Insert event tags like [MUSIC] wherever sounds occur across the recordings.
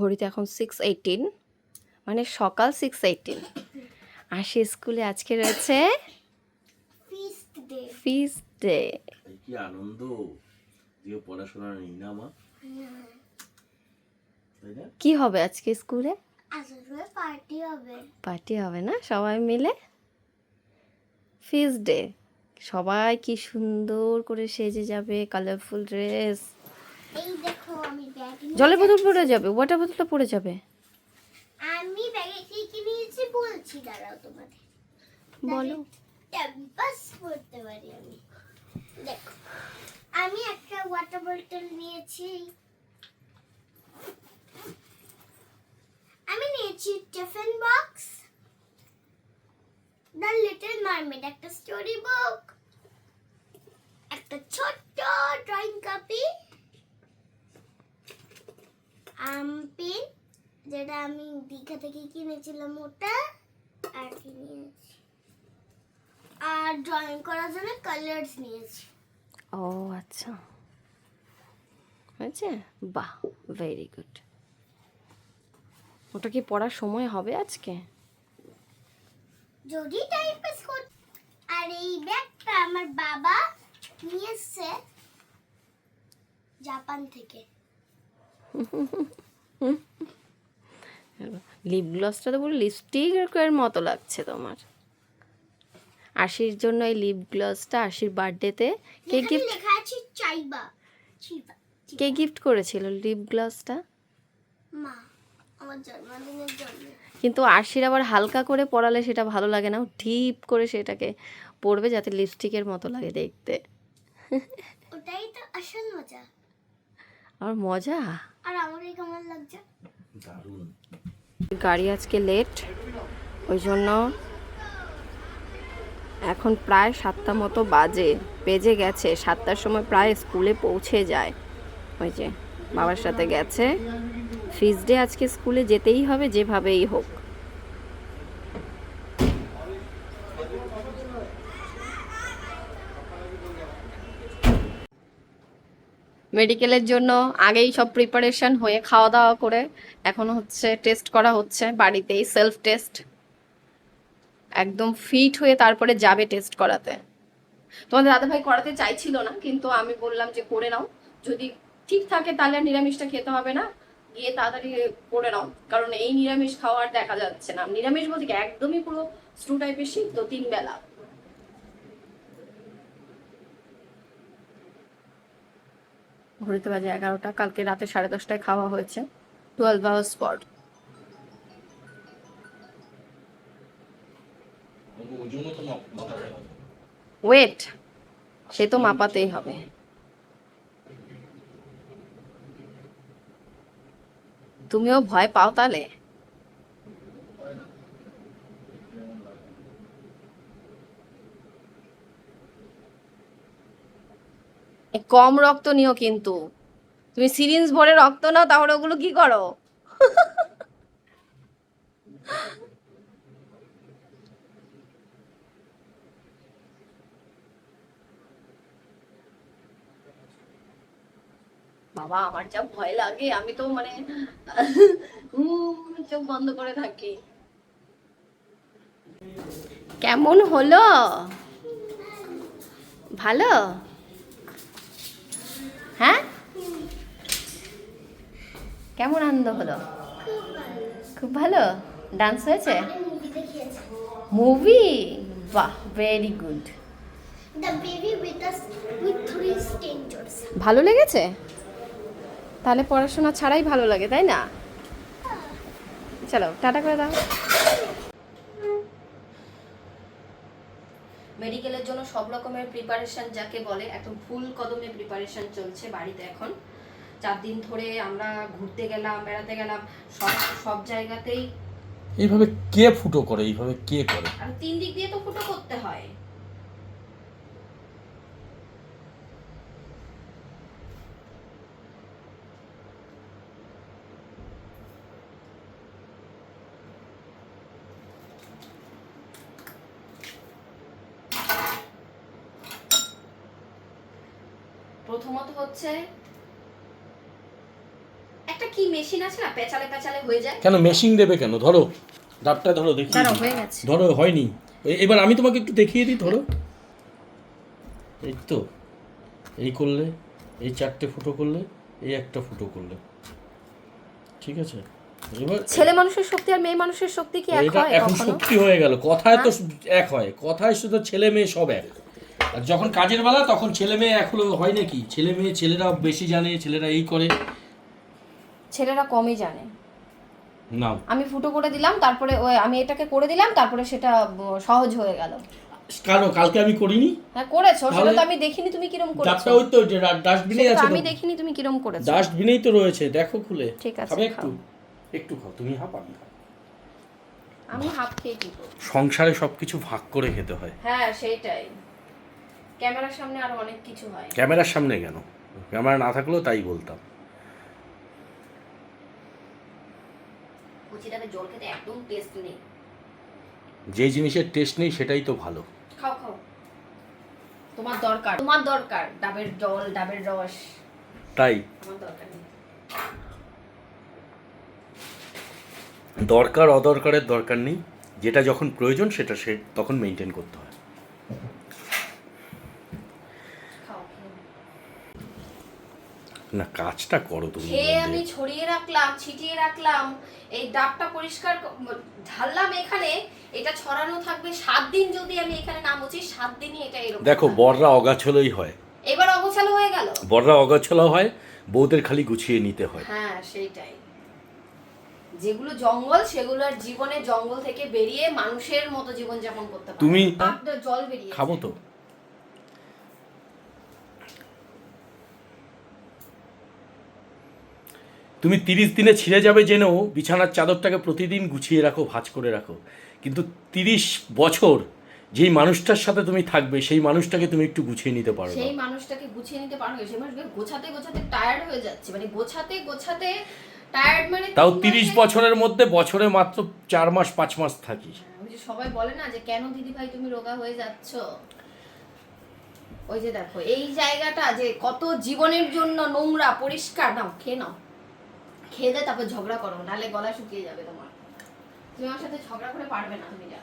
ঘড়িতে এখন six eighteen মানে সকাল সিক্স এইটিন আশি স্কুলে আজকে রয়েছে ফিস্ট ডে কি আনন্দ। যে পড়াশোনা নেই না? মা কি হবে আজকে স্কুলে? পার্টি হবে। পার্টি হবে না? সবাই মিলে? ফিস্ট ডে সবাই কি সুন্দর করে সেজে যাবে কালারফুল ড্রেস এই দেখো আমি ব্যাগ জলের বোতল পড়ে যাবে ওয়াটার বোতলটা পড়ে যাবে। আমি ব্যাগে কি কি নিয়েছি বলছি দাঁড়াও তোমাদের। বলো। ক্যাম্পাস পড়তে পারি আমি। দেখো আমি একটা ওয়াটার বোতল নিয়েছি। আমি নিয়েছি tiffin box the little mermaid একটা স্টোরি বুক একটা ছোট্ট ড্রয়িং কপি আম পেন যেটা আমি দীঘা থেকে কিনেছিলাম ওটা আর কি নিয়েছি। আর ড্রয়িং করার জন্য কালার্স নিয়েছি। ও আচ্ছা। হয়েছে? বাহ ভেরি গুড ওটা কি পড়ার সময় হবে আজকে? যদি টাইম পাস কর আর এই ব্যাগটা আমার বাবা নিয়ে এসছে জাপান থেকে। লিপ গ্লসটা তো পুরো লিপস্টিকের মতো লাগছে তোমার। আশির জন্য এই লিপ গ্লসটা আশির বার্থডেতে কে গিফট চাইবা কে গিফট করেছিল লিপ গ্লসটা মা আমার জন্মদিনের জন্য। কিন্তু আশির আবার হালকা করে পরালে সেটা ভালো লাগে না ডিপ করে সেটাকে পরবে যাতে লিপস্টিকের মতো লাগে দেখতে। ওটাই তো আসল মজা। আর মজা? আর আমারই কেমন লাগছে? দারুণ। গাড়ি আজকে লেট ওই জন্য এখন প্রায় সাতটা মতো বাজে বেজে গেছে। সাতটার সময় প্রায় স্কুলে পৌঁছে যায়। ওই যে বাবার সাথে গেছে। ফিজ ডে আজকে স্কুলে যেতেই হবে যেভাবেই হোক। মেডিকেলের জন্য আগেই সব প্রিপারেশন হয়ে খাওয়া দাওয়া করে এখন হচ্ছে টেস্ট করা হচ্ছে, বাড়িতেই সেলফ টেস্ট একদম ফিট হয়ে তারপরে যাবে টেস্ট করাতে। তোমাদের দাদাভাই করাতে চাইছিল না, কিন্তু আমি বললাম যে করে নাও। যদি ঠিক থাকে তাহলে নিরামিষটা খেতে হবে না, গিয়ে তাড়াতাড়ি করে নাও। কারণ এই নিরামিষ খাওয়ার দেখা যাচ্ছে না। নিরামিষ বলতে একদমই পুরো স্টু টাইপের সিদ্ধ তিন বেলা ঘড়িতে বাজে এগারোটা, কালকে রাতে সাড়ে দশটায় খাওয়া হয়েছে। টুয়েলভ আওয়ার্স পর। ওয়েট সে তো মাপাতেই হবে। তুমিও ভয় পাও তাহলে? কম রক্ত নিও কিন্তু। তুমি সিরিঞ্জ ভরে রক্ত নাও, তাহলে ওগুলো কি করো? বাবা, আমার যা ভয় লাগে, আমি তো মানে চোখ বন্ধ করে থাকি। কেমন হলো? ভালো হ্যাঁ কেমন আনন্দ হলো? খুব ভালো? ডান্স হয়েছে? মুভি দেখিয়েছে বাহ very good the baby with us with three strangers ভালো লেগেছে? তাহলে পড়াশোনা ছাড়াই ভালো লাগে তাই না? চলো টাটা করে দাও। মেডিকেলের জন্য সব রকমের প্রিপারেশন যাকে বলে একদম ফুল কদমে প্রিপারেশন চলছে বাড়িতে এখন। চার দিন ধরে আমরা ঘুরতে গেলাম বেড়াতে গেলাম সব সব জায়গাতেই এইভাবে কে ফুটো করে? এইভাবে কে করে? আর তিন দিক দিয়ে তো ফুটো করতে হয়। প্রথমত হচ্ছে মেশিন আছে না পেঁচালে পেঁচালে হয়ে যায়। কেন মেশিন দেবে কেন? ধরো ডাবটা ধরো দেখি। হয়ে গেছে। ধরো হয়নি। এবার আমি তোমাকে একটু দেখিয়ে দিই ধরো। এই তো এই করলে এই চারটে ফুটো করলে এই একটা ফুটো করলে। ঠিক আছে? এবার ছেলে মানুষের শক্তি আর মেয়ে মানুষের শক্তি কি এক হয় এখন সত্যি হয়ে গেল। কথায় তো এক হয়। কথায় শুধু ছেলে মেয়ে সব এক। আর যখন কাজের বেলা তখন ছেলে মেয়ে এক হলো হয় নাকি? ছেলে মেয়ে ছেলেরা বেশি জানে ছেলেরা এই করে। ছেলেরা কমই জানে। না। আমি ফুটো করে দিলাম তারপরে ওই আমি এটাকে করে দিলাম তারপরে সেটা সহজ হয়ে গেল। কেন? কালকে আমি করিনি? হ্যাঁ করেছ সেটা তো আমি দেখিনি তুমি কিরম করেছ? ডাবটা ওই তো ডাস্টবিনে আছে আমি দেখিনি তুমি কিরম করেছ? ডাস্টবিনেই তো রয়েছে দেখো খুলে। ঠিক আছে, খাবে একটু। একটু খাও তুমি হাফ আমি খাও আমি হাফ খেয়ে কি? সংসারে সবকিছু ভাগ করে খেতে হয়। হ্যাঁ সেইটাই ক্যামেরার সামনে আরও অনেক কিছু হয়। ক্যামেরার সামনে কেন? ক্যামেরা না থাকলেও তাই বলতাম। কুচিটাতে জল খেতে একদম টেস্ট নেই। যে জিনিসের টেস্ট নেই সেটাই তো ভালো। খাও খাও। তোমার দরকার। তোমার দরকার ডাবের জল ডাবের রস। তাই? আমার দরকার নেই। দরকার অদরকারের দরকার নেই। যেটা যখন প্রয়োজন সেটা সে তখন মেনটেন করতে হয় খাও খেয়ে নাও। না কাজটা করো তুমি খেয়ে আমি ছড়িয়ে রাখলাম ছিটিয়ে রাখলাম এই ডাবটা পরিষ্কার ঢাললাম এখানে এটা ছড়ানো থাকবে সাত দিন যদি আমি এখানে না মুছি সাত দিনই এটা এরকম দেখো। বররা অগাছলই হয়। এবার অগোছালো হয়ে গেল? বররা অগাছলা হয় বউদের খালি গুছিয়ে নিতে হয়। হ্যাঁ সেইটাই। যেগুলো জঙ্গল সেগুলো আর জীবনে জঙ্গল থেকে বেরিয়ে মানুষের মতো জীবন যাপন করতে পারে তুমি আপনার জল বেরিয়ে খাব তো? তুমি তিরিশ দিনে ছিঁড়ে যাবে জেনেও বিছানার চাদরটাকে প্রতিদিন গুছিয়ে রাখো ভাঁজ করে রাখো। কিন্তু তিরিশ বছর যেই মানুষটার সাথে তুমি থাকবে সেই মানুষটাকে তুমি একটু গুছিয়ে নিতে পারো সেই মানুষটাকে গুছিয়ে নিতে পারো সেই মানুষকে গোছাতে গোছাতে টায়ার্ড হয়ে যাচ্ছে। মানে গোছাতে গোছাতে টায়ার্ড মানে তাও তিরিশ বছরের মধ্যে বছরে মাত্র চার মাস পাঁচ মাস থাকি। সবাই বলে না যে কেন দিদি ভাই তুমি রোগা হয়ে যাচ্ছ? ওই যে দেখো এই জায়গাটা যে কত জীবনের জন্য নোংরা পরিষ্কার নাও খেয়ে নাও। খেয়ে দেয় তারপর ঝগড়া করো নাহলে গলা শুকিয়ে যাবে তোমার। তুমি আমার সাথে ঝগড়া করে পারবে না তুমি যা।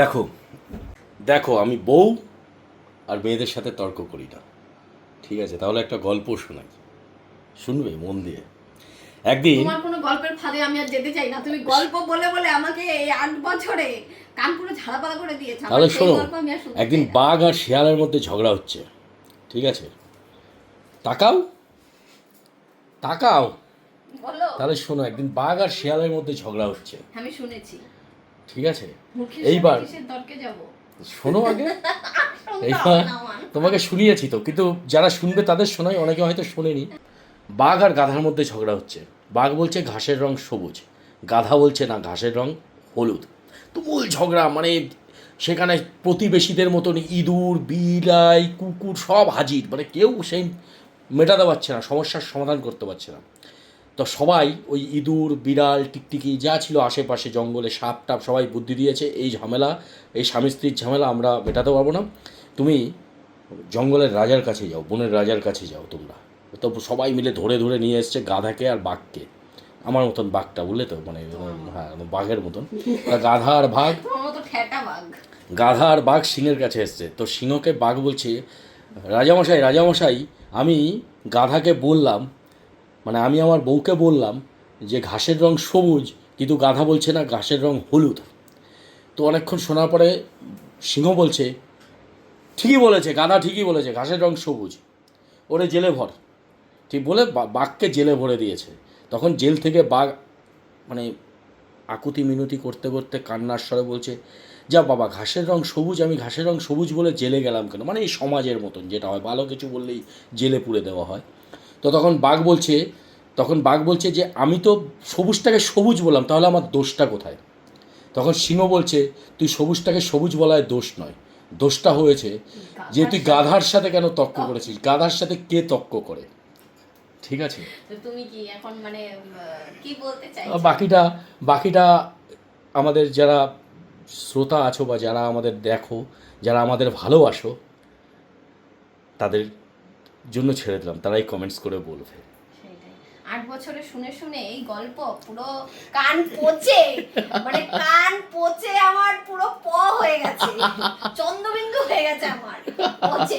দেখো দেখো আমি বউ আর মেয়েদের সাথে তর্ক করি না। ঠিক আছে? তাহলে একটা গল্প শোনাই। শুনবে? মন দিয়ে। একদিন তোমার কোনো গল্পের ফাঁদে আমি আর যেতে চাই না। তুমি গল্প বলে বলে আমাকে এই আট বছরে কান পুরো ঝাড়াপালা করে দিয়েছ। তাহলে শোনো একদিন বাঘ আর শিয়ালের মধ্যে ঝগড়া হচ্ছে। ঠিক আছে? তাকাও। তাকাও। তাহলে শোনো একদিন বাঘ আর শিয়ালের মধ্যে ঝগড়া হচ্ছে। আমি শুনেছি। ঠিক আছে? এইবার- শোনো আগে। [LAUGHS] এইবার। তোমাকে শুনিয়েছি তো কিন্তু যারা শুনবে তাদের শোনাই অনেকে হয়তো শোনেনি। বাঘ আর গাধার মধ্যে ঝগড়া হচ্ছে। বাঘ বলছে ঘাসের রং সবুজ। গাধা বলছে না ঘাসের রং হলুদ। তুমুল ঝগড়া মানে সেখানে প্রতিবেশীদের মতন ইঁদুর বিলাই কুকুর সব হাজির। মানে কেউ সেই মেটাতে পারছে না সমস্যার সমাধান করতে পারছে না। তো সবাই ওই ইঁদুর বিড়াল টিকটিকি যা ছিল আশেপাশে জঙ্গলে সাপ টাপ সবাই বুদ্ধি দিয়েছে এই ঝামেলা এই স্বামী স্ত্রীর ঝামেলা আমরা মেটাতে পারব না। তুমি জঙ্গলের রাজার কাছে যাও বনের রাজার কাছে যাও তোমরা। তো সবাই মিলে ধরে ধরে নিয়ে এসছে গাধাকে আর বাঘকে। আমার মতন বাঘটা বুঝলে তো? মানে হ্যাঁ বাঘের মতন। গাধা আর বাঘ। গাধা আর বাঘ সিংহের কাছে এসছে। তো সিংহকে বাঘ বলছে রাজামশাই রাজামশাই আমি গাধাকে বললাম মানে আমি আমার বউকে বললাম যে ঘাসের রং সবুজ, কিন্তু গাধা বলছে না, ঘাসের রং হলুদ। তো অনেকক্ষণ শোনার পরে সিংহ বলছে, ঠিকই বলেছে, গাধা ঠিকই বলেছে, ঘাসের রং সবুজ। ওরে জেলে ভর। ঠিক বলে বাঘকে জেলে ভরে দিয়েছে। তখন জেল থেকে বাঘ মানে আকুতি মিনতি করতে করতে কান্নার স্বরে বলছে যা বাবা ঘাসের রং সবুজ আমি ঘাসের রং সবুজ বলে জেলে গেলাম কেন? মানে এই সমাজের মতন যেটা হয় ভালো কিছু বললেই জেলে পুড়ে দেওয়া হয়। তো তখন বাঘ বলছে তখন বাঘ বলছে যে আমি তো সবুজটাকে সবুজ বললাম তাহলে আমার দোষটা কোথায়? তখন সিংহ বলছে তুই সবুজটাকে সবুজ বলায় দোষ নয়। দোষটা হয়েছে যে তুই গাধার সাথে কেন তর্ক করেছিস? গাধার সাথে কে তর্ক করে? ঠিক আছে। তুমি কি এখন মানে কি বলতে চাই বাকিটা বাকিটা আমাদের যারা শ্রোতা আছো বা যারা আমাদের দেখো যারা আমাদের ভালোবাসো তাদের জন্য ছেড়ে দিলাম। তারাই কমেন্টস করে বলবে। আট বছরে শুনে শুনে এই গল্প পুরো কান পচে মানে কান পচে আমার পুরো প হয়ে গেছে। চন্দ্রবিন্দু হয়ে গেছে আমার পচে।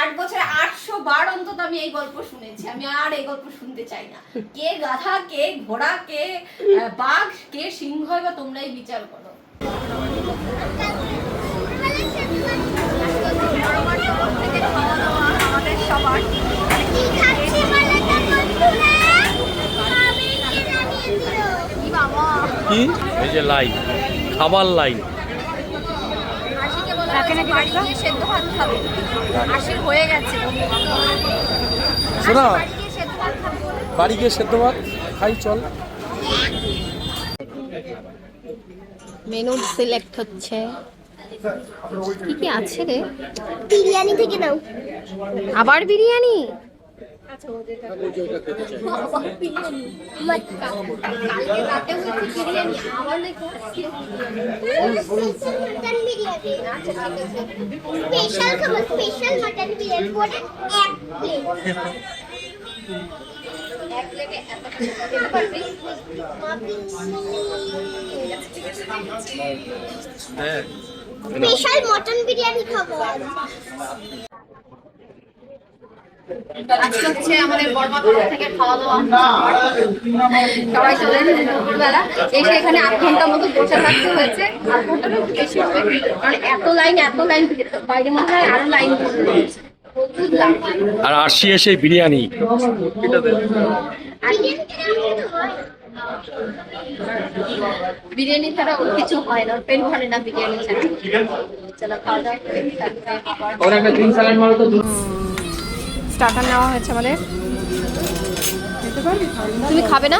আট বছরে আটশো বার অন্তত আমি এই গল্প শুনেছি। আমি আর এই গল্প শুনতে চাই না। কে গাধা কে ঘোড়া কে বাঘ কে সিংহ এবার তোমরাই বিচার করো। আমাদের সবার কি? এই যে লাইন খাবার লাইন আশিকে বাড়ি গিয়ে সেদ্ধ ভাত খাবে। আশির হয়ে গেছে। শোনা। বাড়ি গিয়ে সেদ্ধ ভাত খাই চল। মেনু সিলেক্ট হচ্ছে। কি কি আছে রে? বিরিয়ানি থেকে নাও। আবার বিরিয়ানি? মটকা। কালকে রাতে হয়েছে বিরিয়ানি আবার নাকি আজকে মটন বিরিয়ানি স্পেশাল খাবার স্পেশাল মটন বিরিয়ানি করে এক প্লেট এক প্লেটে এত টাকা দিতে পারবি স্পেশাল মটন বিরিয়ানি খাব আজকে হচ্ছে আমাদের থেকে খাওয়া দাওয়া সবাই চলে এসেছে দুপুরবেলা। এসে এখানে আধ ঘণ্টা মতো বসে থাকতে হয়েছে। আধ ঘন্টারও বেশি হবে। কারণ এত লাইন এত লাইন বাইরে মনে হয় আরও লাইন আর আসি এসে বিরিয়ানি। বিরিয়ানি ছাড়া ওর কিছু হয় না পেট ভরে না বিরিয়ানি ছাড়া। চলো খাওয়া দাওয়া করে স্টার্টার নেওয়া হয়েছে আমাদের। তুমি খাবে না?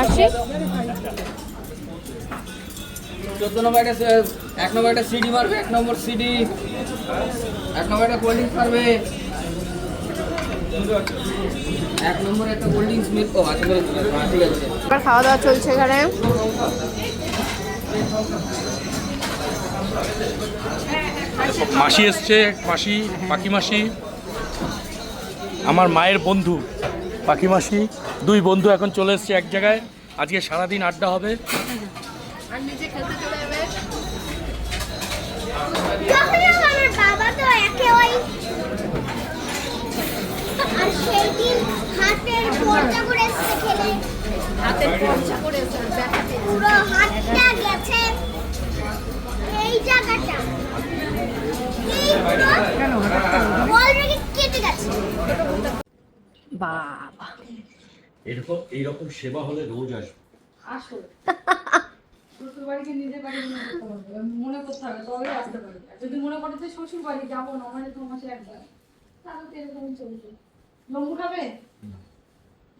আসছি। চোদ্দ নম্বর একটা এক নম্বর একটা সিডি মারবে এক নম্বর সিডি এক নম্বর একটা কোল্ড ড্রিঙ্কস মারবে। এক নম্বর একটা কোল্ড ড্রিঙ্কস মিল ও আচ্ছা। হ্যাঁ, ঠিক আছে। এবার খাওয়া দাওয়া চলছে এখানে। মাসি এসছে মাসি পাখি মাসি। আমার মায়ের বন্ধু পাখি মাসি দুই বন্ধু এখন চলে এসছে এক জায়গায়। আজকে সারাদিন আড্ডা হবে। আর নিজে খেলতে চলে যাবে। যখনই আমার বাবা তো একে ওই আর সেই দিন হাতের পর্দা করে এসছে খেলে। হাতে পর্চা করে ব্যথাতে পুরো হাতটা গেছে এই জায়গাটা। এই পুরো অলরেডি কেটে গেছে বাবা। এরকম এইরকম সেবা হলে রোজ আসবে। [LAUGHS] শ্বশুর বাড়িকে নিজের বাড়ি মনে করতে হবে মনে করতে হবে তবেই আসতে পারবে। যদি মনে করো যে শ্বশুর বাড়ি যাব না মানে দু মাসে একবার তাহলে তো এরকম চলবে। লম্বু খাবে?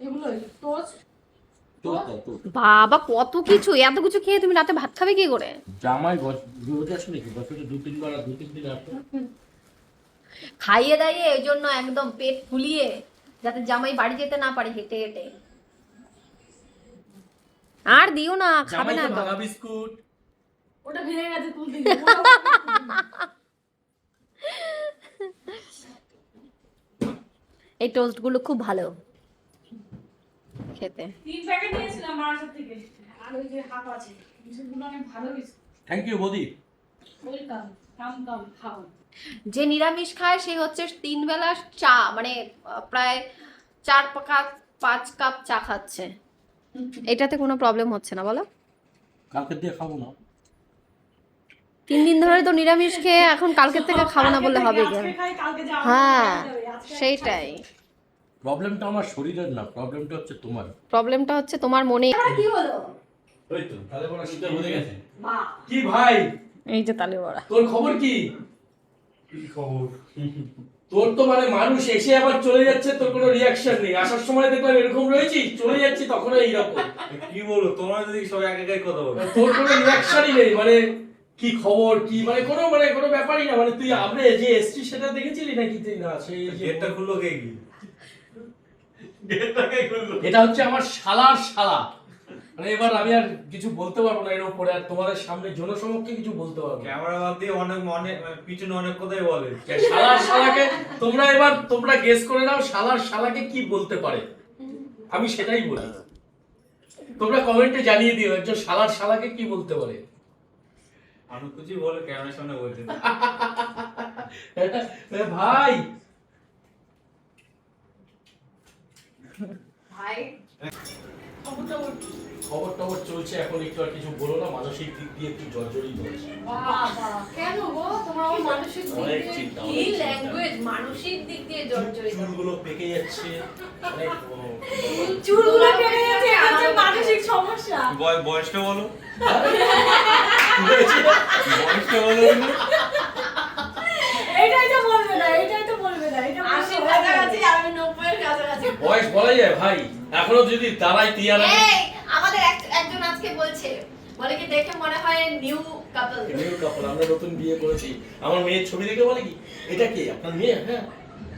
এগুলোই টোস্ট? বাবা কত কিছু এত কিছু খেয়ে তুমি রাতে ভাত খাবে কি করে? জামাই রোজ আসে নাকি? বছরে দু তিনবার দু তিন দিন আসবে। খাইয়ে দাইয়ে এই জন্য একদম পেট ফুলিয়ে যাতে জামাই বাড়ি যেতে না পারে হেঁটে হেঁটে। আর দিও না খাবে না তো বিস্কুট। ওটা ভেঙে গেছে তুলতে এই টোস্টগুলো খুব ভালো খেতে। তিন প্যাকেট নিয়েছিলাম মার্কেট থেকে। আর ওই যে হাফ আছে। বিস্কুটগুলো অনেক ভালো বিস্কুট। থ্যাংক ইউ বৌদি। ওয়েলকাম কাম কাম খাও। যে নিরামিষ খায় সে হচ্ছে তিন বেলা চা মানে প্রায় চার কাপ পাঁচ কাপ চা খাচ্ছে। এটাতে কোনো প্রবলেম হচ্ছে না বলো। কালকে দিয়ে খাব না। তিন দিন ধরে তো নিরামিষ খেয়ে এখন কালকের থেকে খাব না বললে হবে কালকে হ্যাঁ সেইটাই। প্রবলেমটা আমার শরীরের না প্রবলেমটা হচ্ছে তোমার। প্রবলেমটা হচ্ছে তোমার মনে। কি হলো ওই তো তাহলে বড় শীতে হয়ে গেছে। কি ভাই? এই যে তালে বড়া। তোর খবর কি? কি খবর? তোর তো মানে মানুষ এসে আবার চলে যাচ্ছে তোর কোনো রিয়াকশন নেই। আসার সময় দেখলাম এরকম রয়েছি চলে যাচ্ছি তখন এইরকম। কি বলো তোমরা যদি সব এক একাই কথা বলো। তোর কোনো রিয়াকশনই নেই মানে কি খবর কি মানে কোনো মানে কোনো ব্যাপারই না। মানে তুই আপনি যে এসছি সেটা দেখেছিলি নাকি তুই? না সেই গেটটা খুললো কে কি? এটা হচ্ছে আমার শালার শালা। মানে এবার আমি আর কিছু বলতে পারব না এর উপরে আর তোমাদের সামনে জনসমক্ষে কিছু বলতে পারব ক্যামেরা বাদ দিয়ে অনেক অনেক পিছনে অনেক কথাই বলে। শালার শালাকে তোমরা এবার তোমরা গেস করে নাও শালার শালাকে কি বলতে পারে। আমি সেটাই বলি। তোমরা কমেন্টে জানিয়ে দিও একজন শালার শালাকে কি বলতে পারে। অনেক কিছুই বলে ক্যামেরার সামনে বলতে ভাই! ভাই। খবর টবর চলছে এখন একটু আর কিছু বলো না মানসিক দিক দিয়ে একটু জর্জরিত হচ্ছে কেন গো? তোমার মানসিক দিক দিয়ে কি ল্যাঙ্গুয়েজ মানসিক দিক দিয়ে জর্জরিত চুলগুলো পেকে যাচ্ছে চুলগুলো পেকে যাচ্ছে মানসিক সমস্যা। বয়- বয়সটা বলো। বয়সটা বলো। এইটাই তো বলবে না এইটাই তো বলবে না এটা আমি নব্বইয়ের কাছাকাছি। বয়স বলা যায় ভাই। এখনও যদি দাঁড়াই তিয়ার এই আমাদের একজন আজকে বলছে বলে কি দেখে মনে হয় নিউ কাপল নিউ কাপড় আমরা নতুন বিয়ে করেছি। আমার মেয়ের ছবি দেখে বলে কি? এটা কে? আপনার মেয়ে? হ্যাঁ।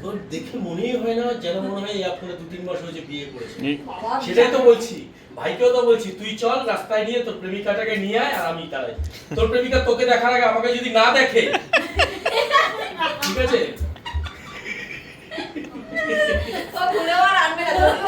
তোর দেখে মনেই হয় না যেন মনে হয় আপনারা দু তিন মাস হয়েছে বিয়ে করেছে সেটাই তো বলছি। ভাইকেও তো বলছি তুই চল রাস্তায় নিয়ে তোর প্রেমিকাটাকে নিয়ে আয় আর আমি তারাই। তোর প্রেমিকা তোকে দেখার আগে আমাকে যদি না দেখে ঠিক আছে?